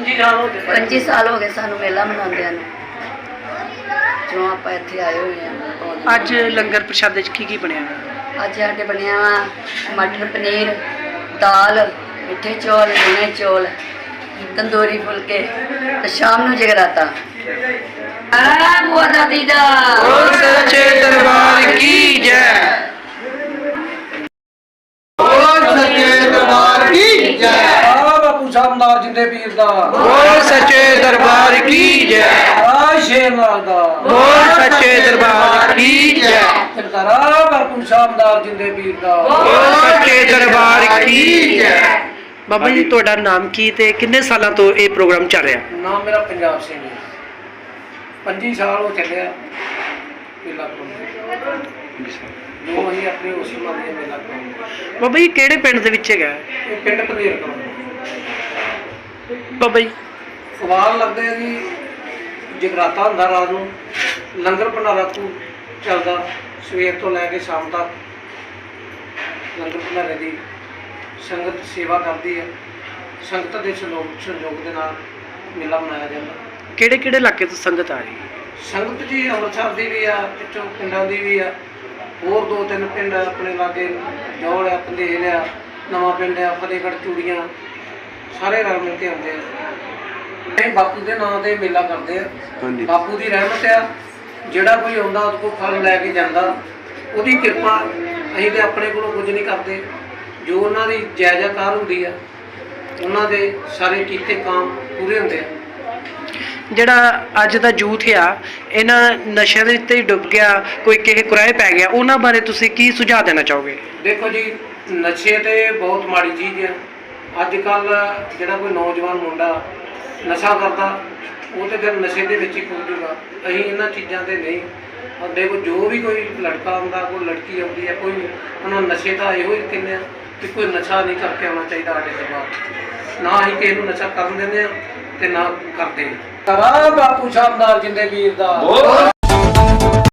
25 ਸਾਲ ਹੋ ਗਏ। 25 ਸਾਲ ਹੋ ਗਏ ਸਾਨੂੰ ਮੇਲਾ ਮਨਾਉਂਦਿਆਂ ਨੂੰ। ਜੋ ਆਪਾਂ ਇੱਥੇ ਆਏ ਹੋਏ ਆ ਅੱਜ ਲੰਗਰ ਪ੍ਰਸ਼ਾਦੇ ਚ ਕੀ ਕੀ ਬਣਿਆ? ਅੱਜ ਸਾਡੇ ਬਣਿਆ ਵਾ ਮਟਰ ਪਨੀਰ ਦਾਲ ਮਿੱਠੇ ਚੌਲ ਲੂਣੇ ਚੌਲ ਤੰਦੂਰੀ ਫੁਲਕੇ ਤੇ ਸ਼ਾਮ ਨੂੰ ਜਗਰਾਤਾ। ਆ ਬੁਆ ਦਾਦੀ ਦਾ। ਬੋਲ ਸੱਚੇ ਦਰਬਾਰ ਕੀ ਜੈ। ਸ਼ਾਮਦਾਰ ਜਿੰਦੇ ਪੀਰ ਦਾ। ਬੋਲ ਸੱਚੇ ਦਰਬਾਰ ਕੀ ਜੈ? ਆ ਸ਼ੇਰਨਾਲ ਦਾ। ਬੋਲ ਸੱਚੇ ਦਰਬਾਰ ਕੀ ਜੈ? ਸਰਦਾਰਾ ਬਾਪੂ ਸ਼ਾਮਦਾਰ ਜਿੰਦੇ ਪੀਰ ਦਾ। ਬੋਲ ਸੱਚੇ ਦਰਬਾਰ ਕੀ ਜੈ? ਬਾਬਾ ਜੀ ਤੁਹਾਡਾ ਨਾਮ ਕੀ ਤੇ ਕਿੰਨੇ ਸਾਲਾਂ ਤੋਂ ਇਹ ਪ੍ਰੋਗਰਾਮ ਚੱਲ ਰਿਹਾ? ਨਾਮ ਮੇਰਾ ਪੰਜਾਬ ਸਿੰਘ ਹੈ। 25 ਸਾਲ ਹੋ ਚੱਲਿਆ ਮੇਲਾ ਕਰਾਉਂਦੇ ਜੋ ਅਸੀਂ ਆਪਣੇ ਉਸ ਦੇ ਮੇਲਾ ਕਰਾਉਂਦੇ ਬਾਬਾ ਜੀ ਕਿਹੜੇ ਪਿੰਡ ਦੇ ਵਿੱਚ ਹੈਗਾ? ਇਹ ਪਿੰਡ ਪਨੀਰ ਕਰਾਉਂਦੇ ਬਾਬਾ ਜੀ ਸਵਾਲ ਲੱਗਦੇ ਆ ਜੀ ਜਗਰਾਤਾ ਹੁੰਦਾ ਰਾਤ ਨੂੰ ਲੰਗਰ ਭੰਡਾਰਾ ਕੋ ਚੱਲਦਾ ਸਵੇਰ ਤੋਂ ਲੈ ਕੇ ਸ਼ਾਮ ਤੱਕ ਲੰਗਰ ਭੰਡਾਰੇ ਦੀ ਸੰਗਤ ਸੇਵਾ ਕਰਦੀ ਹੈ ਸੰਗਤ ਦੇ ਸਹਿਯੋਗ ਸਹਿਯੋਗ ਦੇ ਨਾਲ ਮੇਲਾ ਮਨਾਇਆ ਜਾਂਦਾ। ਕਿਹੜੇ ਕਿਹੜੇ ਇਲਾਕੇ ਤੋਂ ਸੰਗਤ ਆ ਰਹੀ? ਹੈ ਸੰਗਤ ਜੀ ਅੰਮ੍ਰਿਤਸਰ ਦੀ ਵੀ ਆ ਪਿੱਛੋਂ ਪਿੰਡਾਂ ਦੀ ਵੀ ਆ। ਹੋਰ ਦੋ ਤਿੰਨ ਪਿੰਡ ਆਪਣੇ ਲਾਗੇ ਜੌਲ ਆ ਪੰਧੇਰ ਆ ਨਵਾਂ ਪਿੰਡ ਆ ਫਤਿਹਗੜ੍ਹ ਚੂੜੀਆਂ। ਸਾਰੇ ਰਲ ਮਿਲ ਕੇ ਆਉਂਦੇ ਆ। ਇਹ ਬਾਪੂ ਦੇ ਨਾਂ ਤੇ ਮੇਲਾ ਕਰਦੇ ਆ। ਬਾਪੂ ਦੀ ਰਹਿਮਤ ਆ। ਜਿਹੜਾ ਕੋਈ ਆਉਂਦਾ ਉਹਦੇ ਕੋਲ ਫਲ ਲੈ ਕੇ ਜਾਂਦਾ। ਉਹਦੀ ਕਿਰਪਾ ਅਸੀਂ ਤੇ ਆਪਣੇ ਕੋਲੋਂ ਕੁਝ ਨਹੀਂ ਕਰਦੇ। ਜੋ ਉਹਨਾਂ ਦੀ ਜਾਇਜ਼ਾਕਾਰ ਹੁੰਦੀ ਆ ਉਹਨਾਂ ਦੇ ਸਾਰੇ ਕੀਤੇ ਕੰਮ ਪੂਰੇ ਹੁੰਦੇ ਆ। ਜਿਹੜਾ ਅੱਜ ਦਾ ਯੂਥ ਆ ਇਹਨਾਂ ਨਸ਼ਿਆਂ ਦੇ ਉੱਤੇ ਹੀ ਡੁੱਬ ਗਿਆ ਕੋਈ ਕਿਸੇ ਕੁਰਾਏ ਪੈ ਗਿਆ ਉਹਨਾਂ ਬਾਰੇ ਤੁਸੀਂ ਕੀ ਸੁਝਾਅ ਦੇਣਾ ਚਾਹੋਗੇ? ਦੇਖੋ ਜੀ ਨਸ਼ੇ ਤੇ ਬਹੁਤ ਮਾੜੀ ਚੀਜ਼ ਹੈ ਅੱਜ ਕੱਲ ਜਿਹੜਾ ਕੋਈ ਨੌਜਵਾਨ ਮੁੰਡਾ ਨਸ਼ਾ ਕਰਦਾ ਉਹ ਤੇ ਫਿਰ ਨਸ਼ੇ ਦੇ ਵਿੱਚ ਹੀ ਖੁੱਲ ਜੂਗਾ। ਅਸੀਂ ਇਹਨਾਂ ਚੀਜ਼ਾਂ ਤੇ ਨਹੀਂ। ਸਾਡੇ ਕੋਲ ਜੋ ਵੀ ਕੋਈ ਲੜਕਾ ਆਉਂਦਾ ਕੋਈ ਲੜਕੀ ਆਉਂਦੀ ਹੈ ਕੋਈ ਉਹਨਾਂ ਨੂੰ ਨਸ਼ੇ ਤਾਂ ਇਹੋ ਹੀ ਕਹਿੰਦੇ ਆ ਕਿ ਕੋਈ ਨਸ਼ਾ ਨਹੀਂ ਕਰਕੇ ਆਉਣਾ ਚਾਹੀਦਾ ਸਾਡੇ ਦਰਬਾਰ ਨਾ ਹੀ ਕਿਸੇ ਨੂੰ ਨਸ਼ਾ ਕਰਨ ਦਿੰਦੇ ਆ ਤੇ ਨਾ ਕਰਦੇ। ਕਰਾ ਬਾਪੂ ਸ਼ਾਮਦਾਰ ਜਿੰਦੇ ਵੀਰ ਦਾ